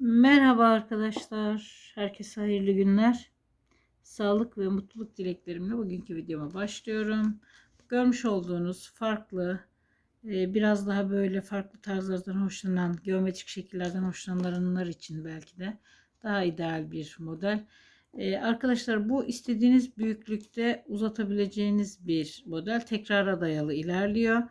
Merhaba arkadaşlar. Herkese hayırlı günler. Sağlık ve mutluluk dileklerimle bugünkü videoma başlıyorum. Görmüş olduğunuz farklı, e, biraz daha böyle farklı tarzlardan hoşlanan, geometrik şekillerden hoşlananlar için belki de daha ideal bir model. E, arkadaşlar bu istediğiniz büyüklükte uzatabileceğiniz bir model. Tekrara dayalı ilerliyor.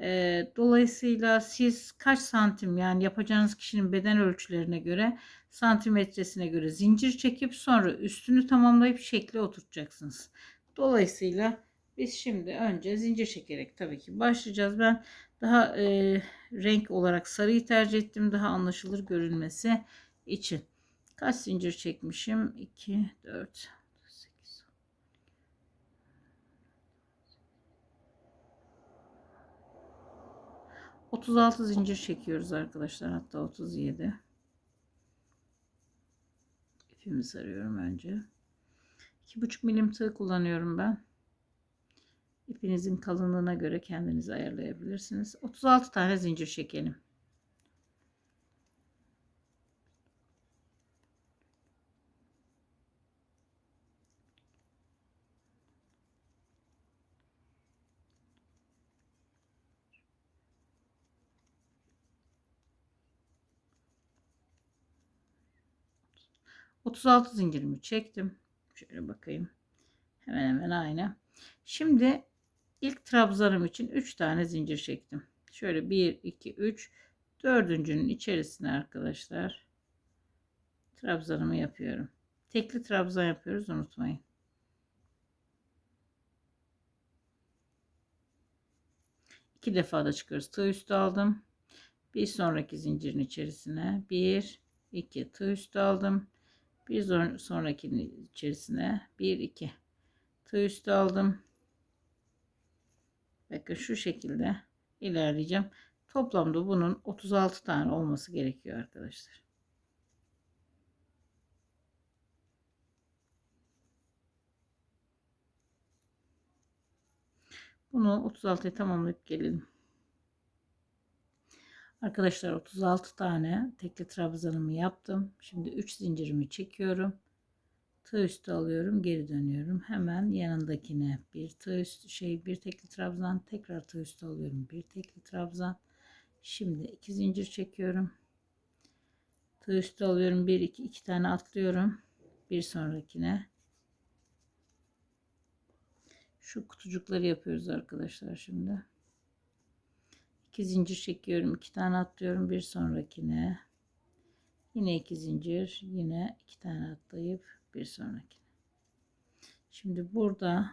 E, dolayısıyla siz kaç santim yani yapacağınız kişinin beden ölçülerine göre santimetresine göre zincir çekip sonra üstünü tamamlayıp şekli oturtacaksınız. Dolayısıyla biz şimdi önce zincir çekerek tabii ki başlayacağız. Ben daha e, renk olarak sarıyı tercih ettim. Daha anlaşılır görünmesi için. Kaç zincir çekmişim? 2, 4, 8, 36 zincir çekiyoruz arkadaşlar. Hatta 37. İpimi sarıyorum önce. 2,5 milim tığ kullanıyorum ben. İpinizin kalınlığına göre kendiniz ayarlayabilirsiniz. 36 tane zincir çekelim. 36 zincirimi çektim. Şöyle bakayım. Hemen hemen aynı. Şimdi ilk trabzanım için 3 tane zincir çektim. Şöyle 1 2 3 dördüncünün içerisine arkadaşlar trabzanımı yapıyorum. Tekli trabzan yapıyoruz unutmayın. İki defa da çıkıyoruz. Tığ üstü aldım. Bir sonraki zincirin içerisine 1 2 tığ üstü aldım. Bir sonrakinin içerisine 1 2 tığ üstü aldım. Bakın şu şekilde ilerleyeceğim. Toplamda bunun 36 tane olması gerekiyor arkadaşlar. Bunu 36'ya tamamlayıp gelelim. Arkadaşlar 36 tane tekli trabzanımı yaptım. Şimdi 3 zincirimi çekiyorum. Tığ üstü alıyorum, geri dönüyorum. Hemen yanındakine bir tığ üstü şey bir tekli trabzan, tekrar tığ üstü alıyorum. Bir tekli trabzan. Şimdi 2 zincir çekiyorum. Tığ üstü alıyorum. 1 2 2 tane atlıyorum. Bir sonrakine şu kutucukları yapıyoruz arkadaşlar şimdi. 2 zincir çekiyorum. 2 tane atlıyorum bir sonrakine. Yine 2 zincir, yine 2 tane atlayıp bir sonrakine. Şimdi burada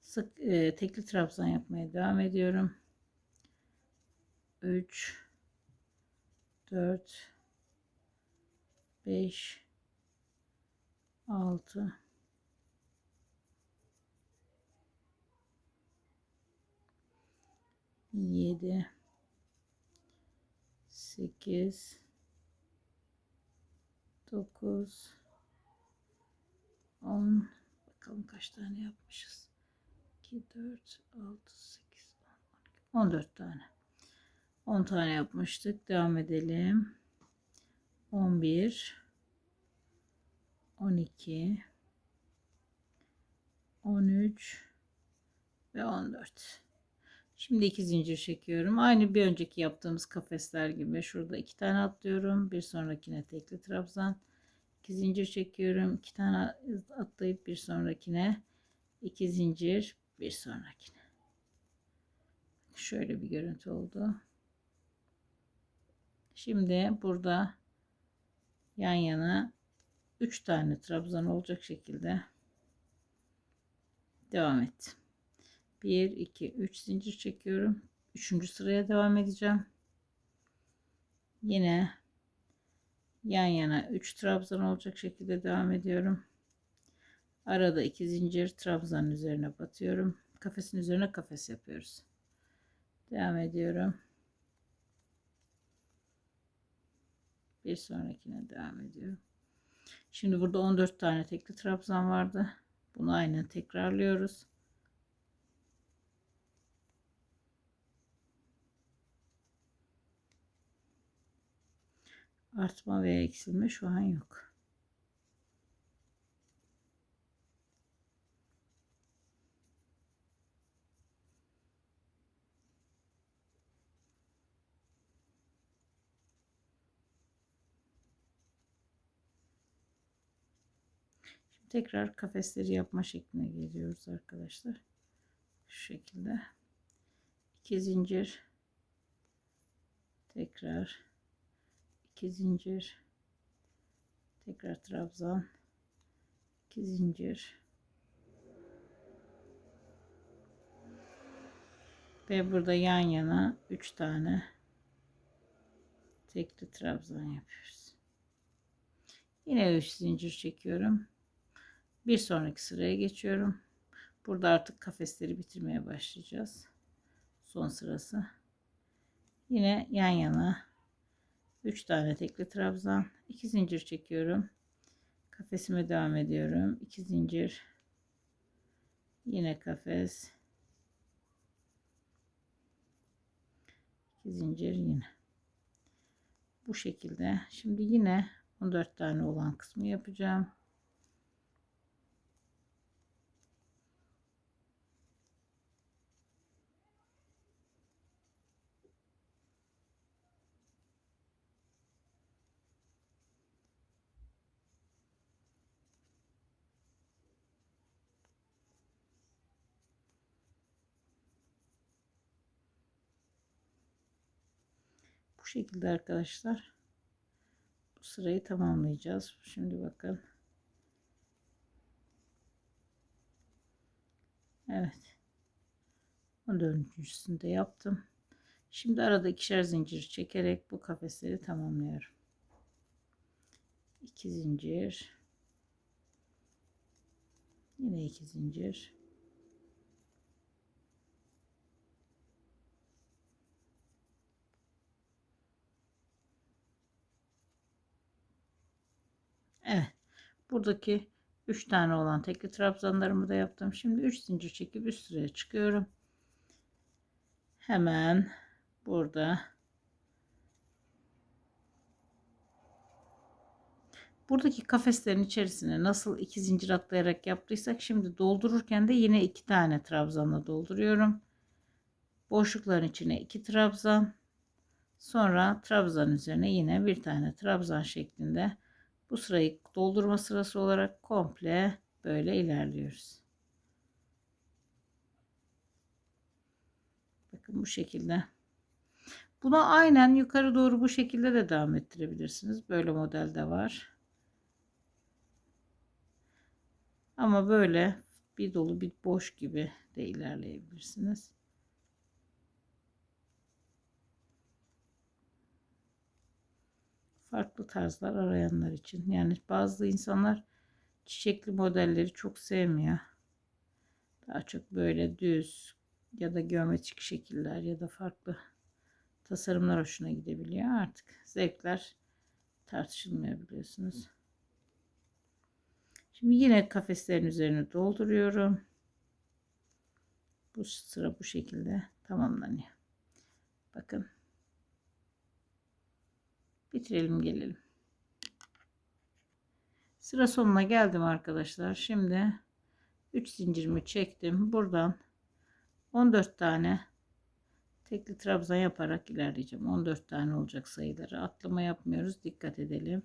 sık e, tekli trabzan yapmaya devam ediyorum. 3 4 5 6 7 8 9 10 bakalım kaç tane yapmışız? 2 4 6 8 10 14 tane. 10 tane yapmıştık. Devam edelim. 11 12 13 ve 14 Şimdi iki zincir çekiyorum. Aynı bir önceki yaptığımız kafesler gibi. Şurada iki tane atlıyorum. Bir sonrakine tekli trabzan. iki zincir çekiyorum. iki tane atlayıp bir sonrakine iki zincir bir sonrakine. Şöyle bir görüntü oldu. Şimdi burada yan yana 3 tane trabzan olacak şekilde devam et. 1 2 3 zincir çekiyorum. 3. sıraya devam edeceğim. Yine yan yana 3 trabzan olacak şekilde devam ediyorum. Arada 2 zincir trabzanın üzerine batıyorum. Kafesin üzerine kafes yapıyoruz. Devam ediyorum. Bir sonrakine devam ediyorum. Şimdi burada 14 tane tekli trabzan vardı. Bunu aynen tekrarlıyoruz. Artma veya eksilme şu an yok. Şimdi tekrar kafesleri yapma şekline geliyoruz arkadaşlar. Şu şekilde. iki zincir tekrar iki zincir. Tekrar trabzan. İki zincir. Ve burada yan yana üç tane tekli trabzan yapıyoruz. Yine üç zincir çekiyorum. Bir sonraki sıraya geçiyorum. Burada artık kafesleri bitirmeye başlayacağız. Son sırası. Yine yan yana 3 tane tekli trabzan. 2 zincir çekiyorum. Kafesime devam ediyorum. 2 zincir. Yine kafes. 2 zincir yine. Bu şekilde. Şimdi yine 14 tane olan kısmı yapacağım Bu şekilde arkadaşlar. Bu sırayı tamamlayacağız. Şimdi bakın. Evet. 14. de yaptım. Şimdi arada ikişer zincir çekerek bu kafesleri tamamlıyorum. 2 zincir. Yine 2 zincir. Evet. Buradaki 3 tane olan tekli trabzanlarımı da yaptım. Şimdi 3 zincir çekip üst sıraya çıkıyorum. Hemen burada buradaki kafeslerin içerisine nasıl iki zincir atlayarak yaptıysak şimdi doldururken de yine iki tane trabzanla dolduruyorum. Boşlukların içine iki trabzan sonra trabzan üzerine yine bir tane trabzan şeklinde bu sırayı doldurma sırası olarak komple böyle ilerliyoruz. Bakın bu şekilde. Buna aynen yukarı doğru bu şekilde de devam ettirebilirsiniz. Böyle modelde var. Ama böyle bir dolu bir boş gibi de ilerleyebilirsiniz. Farklı tarzlar arayanlar için. Yani bazı insanlar çiçekli modelleri çok sevmiyor. Daha çok böyle düz ya da geometrik şekiller ya da farklı tasarımlar hoşuna gidebiliyor. Artık zevkler tartışılmıyor biliyorsunuz. Şimdi yine kafeslerin üzerine dolduruyorum. Bu sıra bu şekilde tamamlanıyor. Bakın bitirelim gelelim. Sıra sonuna geldim arkadaşlar. Şimdi 3 zincirimi çektim. Buradan 14 tane tekli trabzan yaparak ilerleyeceğim. 14 tane olacak sayıları. Atlama yapmıyoruz. Dikkat edelim.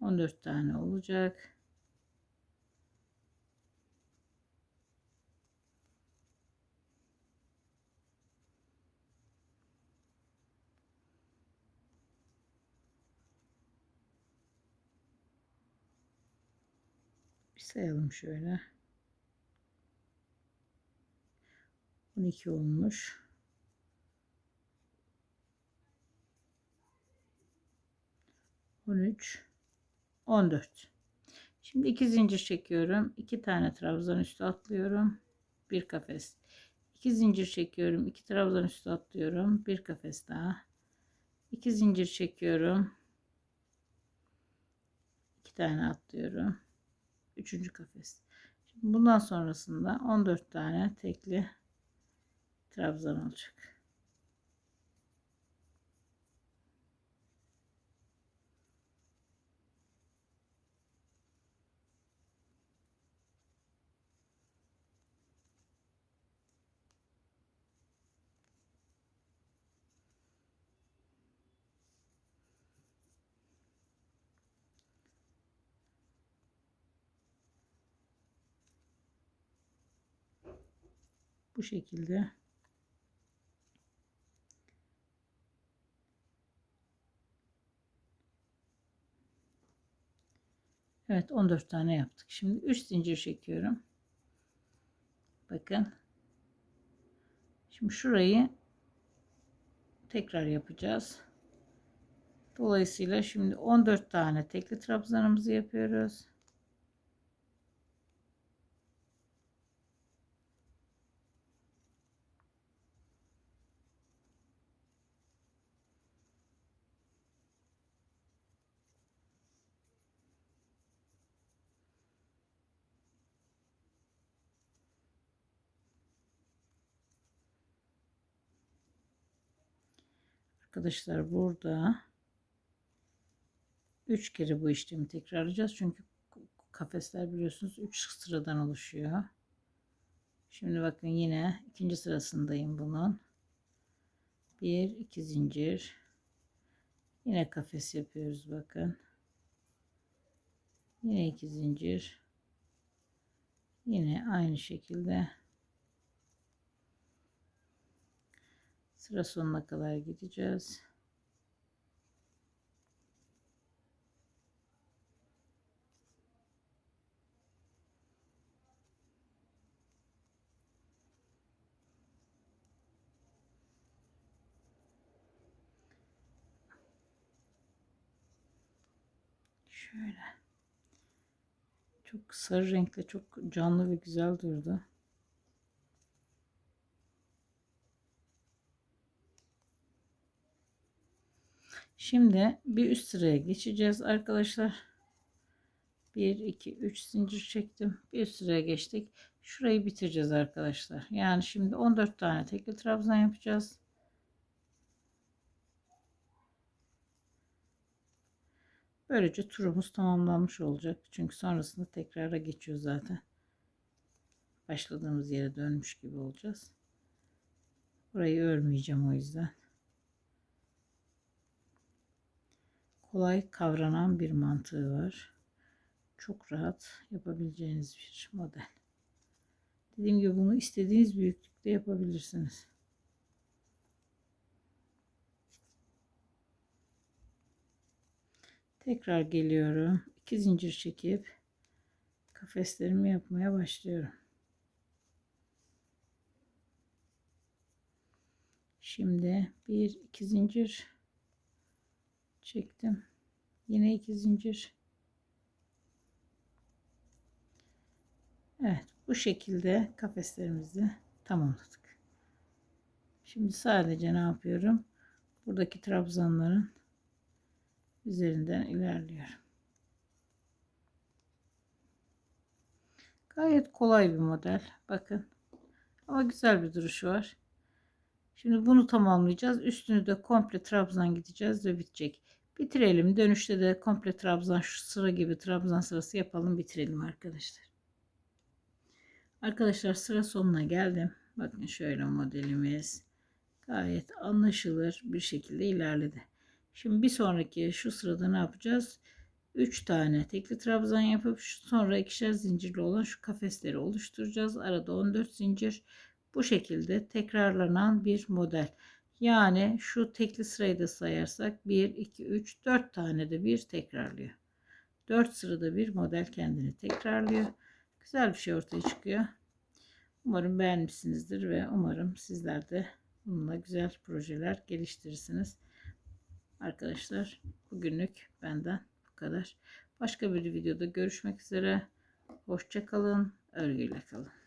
14 tane olacak. Sayalım şöyle. 12 olmuş. On üç, on dört. Şimdi iki zincir çekiyorum. iki tane trabzan üstü atlıyorum. Bir kafes. İki zincir çekiyorum. iki trabzan üstü atlıyorum. Bir kafes daha. İki zincir çekiyorum. iki tane atlıyorum. Üçüncü kafes. Şimdi bundan sonrasında 14 tane tekli trabzan olacak. Bu şekilde. Evet 14 tane yaptık. Şimdi 3 zincir çekiyorum. Bakın. Şimdi şurayı tekrar yapacağız. Dolayısıyla şimdi 14 tane tekli trabzanımızı yapıyoruz. Arkadaşlar burada 3 kere bu işlemi tekrarlayacağız. Çünkü kafesler biliyorsunuz 3 sıradan oluşuyor. Şimdi bakın yine ikinci sırasındayım bunun. 1 2 zincir. Yine kafes yapıyoruz bakın. Yine 2 zincir. Yine aynı şekilde sıra sonuna kadar gideceğiz. Şöyle. Çok sarı renkle çok canlı ve güzel durdu. Şimdi bir üst sıraya geçeceğiz arkadaşlar. 1 2 3 zincir çektim. Bir üst sıraya geçtik. Şurayı bitireceğiz arkadaşlar. Yani şimdi 14 tane tekli trabzan yapacağız. Böylece turumuz tamamlanmış olacak. Çünkü sonrasında tekrara geçiyor zaten. Başladığımız yere dönmüş gibi olacağız. Burayı örmeyeceğim o yüzden. Kolay kavranan bir mantığı var. Çok rahat yapabileceğiniz bir model. Dediğim gibi bunu istediğiniz büyüklükte yapabilirsiniz. Tekrar geliyorum. 2 zincir çekip kafeslerimi yapmaya başlıyorum. Şimdi 1 2 zincir çektim. Yine 2 zincir. Evet, bu şekilde kafeslerimizi tamamladık. Şimdi sadece ne yapıyorum? Buradaki trabzanların üzerinden ilerliyorum. Gayet kolay bir model. Bakın. Ama güzel bir duruşu var. Şimdi bunu tamamlayacağız. Üstünü de komple trabzan gideceğiz ve bitecek. Bitirelim. Dönüşte de komple trabzan şu sıra gibi trabzan sırası yapalım. Bitirelim arkadaşlar. Arkadaşlar sıra sonuna geldim. Bakın şöyle modelimiz gayet anlaşılır bir şekilde ilerledi. Şimdi bir sonraki şu sırada ne yapacağız? 3 tane tekli trabzan yapıp sonra ikişer zincirli olan şu kafesleri oluşturacağız. Arada 14 zincir. Bu şekilde tekrarlanan bir model. Yani şu tekli sırayı da sayarsak 1, 2, 3, 4 tane de bir tekrarlıyor. 4 sırada bir model kendini tekrarlıyor. Güzel bir şey ortaya çıkıyor. Umarım beğenmişsinizdir ve umarım sizler de bununla güzel projeler geliştirirsiniz. Arkadaşlar bugünlük benden bu kadar. Başka bir videoda görüşmek üzere. Hoşçakalın. Örgüyle kalın.